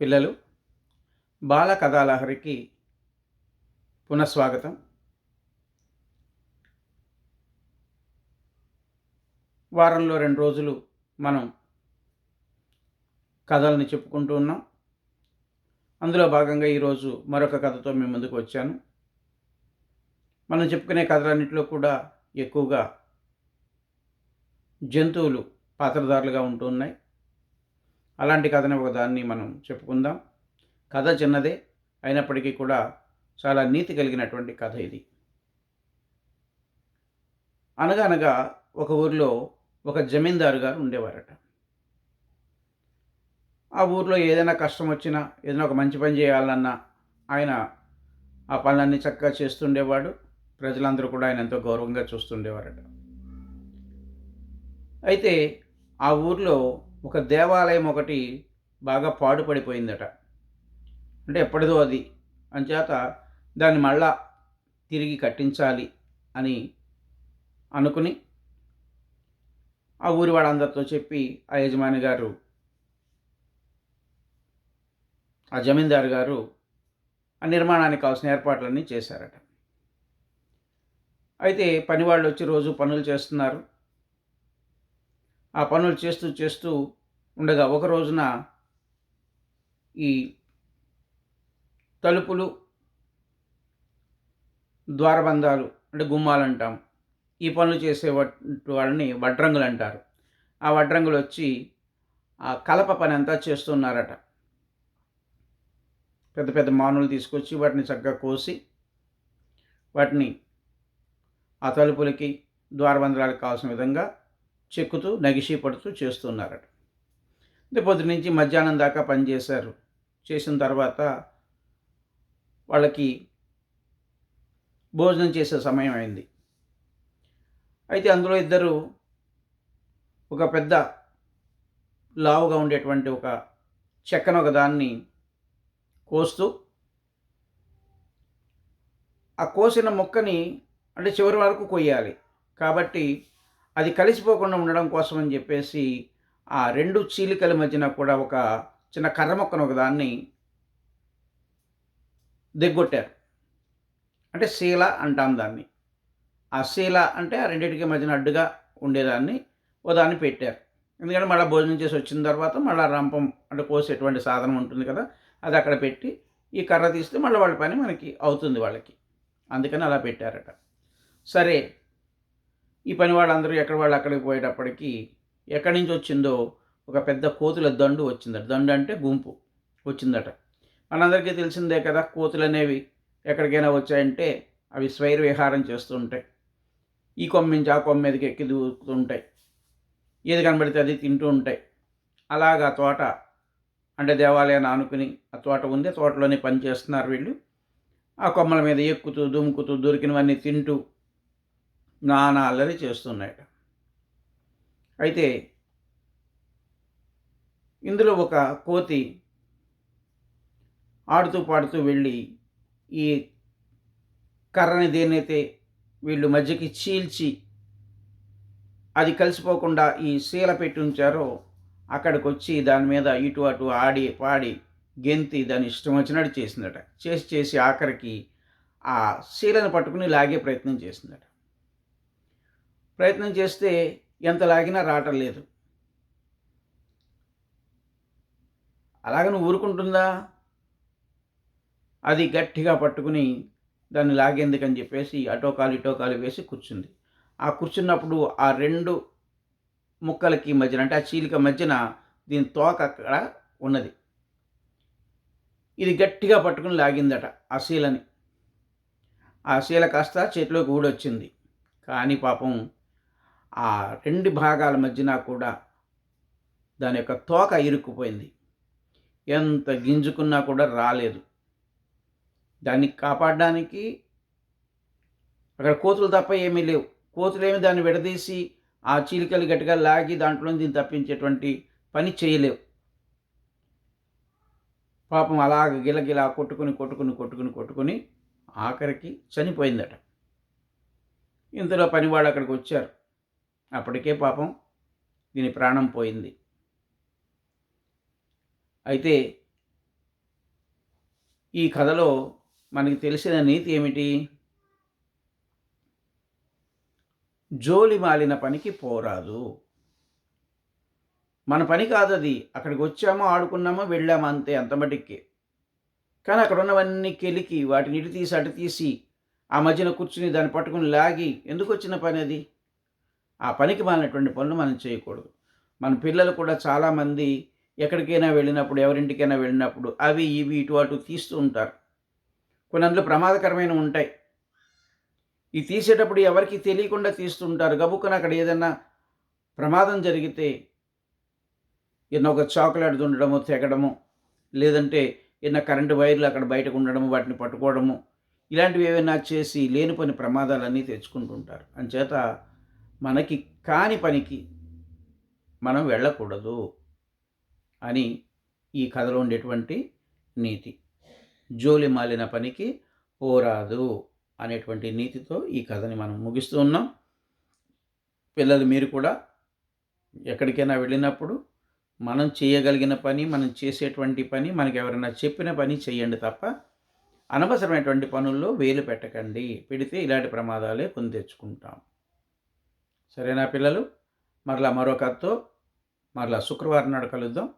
పిల్లలు బాల కథాలహరికి పునఃస్వాగతం. వారంలో రెండు రోజులు మనం కథల్ని చెప్పుకుంటూ ఉన్నాం. అందులో భాగంగా ఈరోజు మరొక కథతో మేము ముందుకు వచ్చాను. మనం చెప్పుకునే కథలన్నింటిలో కూడా ఎక్కువగా జంతువులు పాత్రధారులుగా ఉంటున్నాయి అలాంటి కథని ఒక దాన్ని మనం చెప్పుకుందాం. కథ చిన్నదే అయినప్పటికీ కూడా చాలా నీతి కలిగినటువంటి కథ ఇది. అనగనగా ఒక ఊరిలో ఒక జమీందారు గారు ఉండేవారట. ఆ ఊర్లో ఏదైనా కష్టం వచ్చినా ఏదైనా ఒక మంచి పని చేయాలన్నా ఆయన ఆ పనులన్నీ చక్కగా చేస్తుండేవాడు. ప్రజలందరూ కూడా ఆయన ఎంతో గౌరవంగా చూస్తుండేవారట. అయితే ఆ ఊర్లో ఒక దేవాలయం ఒకటి బాగా పాడుపడిపోయిందట. అంటే ఎప్పటిదో అది. అంచేత దాన్ని మళ్ళా తిరిగి కట్టించాలి అని అనుకుని ఆ ఊరి వాళ్ళందరితో చెప్పి ఆ యజమాని గారు ఆ జమీందారు గారు ఆ నిర్మాణానికి కావాల్సిన ఏర్పాట్లన్నీ చేశారట. అయితే పనివాళ్ళు వచ్చి రోజు పనులు చేస్తున్నారు. ఆ పనులు చేస్తూ చేస్తూ ఉండగా ఒక రోజున ఈ తలుపులు ద్వారబంధాలు అంటే గుమ్మాలు అంటాం ఈ పనులు చేసే వాళ్ళని వడ్రంగులు అంటారు ఆ వడ్రంగులు వచ్చి ఆ కలప పని అంతా చేస్తున్నారట. పెద్ద పెద్ద మానులు తీసుకొచ్చి వాటిని చక్కగా కోసి వాటిని ఆ తలుపులకి ద్వారబంధాలకు కావాల్సిన విధంగా చెక్కుతూ నగిషి పడుతూ చేస్తున్నారట. అంటే పొద్దు నుంచి మధ్యాహ్నం దాకా పనిచేశారు చేసిన తర్వాత వాళ్ళకి భోజనం చేసే సమయం అయింది. అయితే అందులో ఇద్దరు ఒక పెద్ద లావుగా ఉండేటువంటి ఒక చెక్కను ఒక దాన్ని కోస్తూ ఆ కోసిన మొక్కని అంటే చివరి వరకు కొయ్యాలి. కాబట్టి అది కలిసిపోకుండా ఉండడం కోసం అని చెప్పేసి ఆ రెండు చీలికల మధ్యన కూడా ఒక చిన్న కర్ర మొక్కను ఒక దాన్ని దిగ్గొట్టారు. అంటే శీల అంటాం దాన్ని. ఆ శీల అంటే ఆ రెండింటికి మధ్యన అడ్డుగా ఉండేదాన్ని ఓ దాన్ని పెట్టారు. ఎందుకంటే మళ్ళీ భోజనం చేసి వచ్చిన తర్వాత మళ్ళీ రంపం అంటే కోసేటువంటి సాధనం ఉంటుంది కదా అది అక్కడ పెట్టి ఈ కర్ర తీస్తే మళ్ళీ వాళ్ళ పని మనకి అవుతుంది వాళ్ళకి. అందుకని అలా పెట్టారట. సరే ఈ పని వాళ్ళందరూ ఎక్కడ వాళ్ళు అక్కడికి పోయేటప్పటికి ఎక్కడి నుంచి వచ్చిందో ఒక పెద్ద కోతుల దండు వచ్చిందట. దండు అంటే గుంపు వచ్చిందట. మనందరికీ తెలిసిందే కదా కోతులు అనేవి ఎక్కడికైనా వచ్చాయంటే అవి స్వైర విహారం చేస్తూ ఉంటాయి ఈ కొమ్మ నుంచి ఆ కొమ్మ మీదకి ఎక్కి దూకుతుంటాయి. ఏది కనబడితే అది తింటూ ఉంటాయి. అలాగా తోట అంటే దేవాలయాన్ని ఆనుకుని ఆ తోట ఉంది. తోటలోనే పని చేస్తున్నారు వీళ్ళు. ఆ కొమ్మల మీద ఎక్కుతూ దుముకుతూ దొరికినవన్నీ తింటూ నానా అల్లరి చేస్తున్నాడు అయితే ఇందులో ఒక కోతి ఆడుతూ పాడుతూ వెళ్ళి ఈ కర్రని దేనైతే వీళ్ళు మధ్యకి చీల్చి అది కలిసిపోకుండా ఈ శీల పెట్టి ఉంచారో అక్కడికి వచ్చి దాని మీద ఇటు అటు ఆడి పాడి గెంతి దాని ఇష్టం వచ్చినట్టు చేసిందట. చేసి చేసి ఆఖరికి ఆ శీలను పట్టుకుని లాగే ప్రయత్నం చేసిందట. ప్రయత్నం చేస్తే ఎంత లాగినా రావటం లేదు. అలాగని ఊరుకుంటుందా? అది గట్టిగా పట్టుకుని దాన్ని లాగేందుకని చెప్పేసి అటోకాలు ఇటోకాలు వేసి కూర్చుంది. ఆ కూర్చున్నప్పుడు ఆ రెండు ముక్కలకి మధ్యన అంటే ఆ చీలిక మధ్యన దీని తోక అక్కడ ఉన్నది. ఇది గట్టిగా పట్టుకుని లాగిందట ఆ శీలని. ఆ శీల కాస్త చేతిలోకి ఊడొచ్చింది. కానీ పాపం ఆ రెండు భాగాల మధ్యన కూడా దాని యొక్క తోక ఇరుక్కుపోయింది. ఎంత గింజుకున్నా కూడా రాలేదు. దాన్ని కాపాడడానికి అక్కడ కోతులు తప్ప ఏమీ లేవు. కోతులేమి దాన్ని విడదీసి ఆ చీలికలు గట్టిగా లాగి దాంట్లో దీన్ని తప్పించేటువంటి పని చేయలేవు. పాపం అలాగ గిలగిలా కొట్టుకుని కొట్టుకుని కొట్టుకుని కొట్టుకుని ఆఖరికి చనిపోయిందట. ఇంతలో పనివాళ్ళు అక్కడికి వచ్చారు. అప్పటికే పాపం దీని ప్రాణం పోయింది. అయితే ఈ కథలో మనకి తెలిసిన నీతి ఏమిటి? జోలి మాలిన పనికి పోరాదు. మన పని కాదు అది. అక్కడికి వచ్చామో ఆడుకున్నామో వెళ్ళామో అంతే అంత మటుక్కే కానీ అక్కడ ఉన్నవన్నీ కెలికి వాటిని ఇటు తీసి అటు తీసి ఆ మధ్యన కూర్చుని దాన్ని పట్టుకుని లాగి ఎందుకు వచ్చిన పని అది? ఆ పనికి మాలినటువంటి పనులు మనం చేయకూడదు. మన పిల్లలు కూడా చాలామంది ఎక్కడికైనా వెళ్ళినప్పుడు ఎవరింటికైనా వెళ్ళినప్పుడు అవి ఇవి ఇటు అటు తీస్తూ ఉంటారు. కొన్ని అందులో ప్రమాదకరమైన ఉంటాయి. ఈ తీసేటప్పుడు ఎవరికి తెలియకుండా తీస్తుంటారు గబుక్కున అక్కడ ఏదైనా ప్రమాదం జరిగితే ఏదైనా ఒక చాక్లెట్ ఉండడము తెగడము లేదంటే ఏదైనా కరెంటు వైర్లు అక్కడ బయటకు ఉండడము వాటిని పట్టుకోవడము ఇలాంటివి ఏమైనా చేసి లేని పని ప్రమాదాలన్నీ తెచ్చుకుంటుంటారు అంచేత మనకి కాని పనికి మనం వెళ్ళకూడదు అని ఈ కథలో ఉండేటువంటి నీతి. జోలి మాలిన పనికి పోరాదు అనేటువంటి నీతితో ఈ కథని మనం ముగిస్తూ ఉన్నాం. పిల్లలు మీరు కూడా ఎక్కడికైనా వెళ్ళినప్పుడు మనం చేయగలిగిన పని మనం చేసేటువంటి పని మనకి ఎవరైనా చెప్పిన పని చేయండి తప్ప అనవసరమైనటువంటి పనుల్లో వేలు పెట్టకండి. పెడితే ఇలాంటి ప్రమాదాలే కొని తెచ్చుకుంటాం. సరేనా పిల్లలు? మరలా మరో కథతో మరలా శుక్రవారం నాడు కలుద్దాం.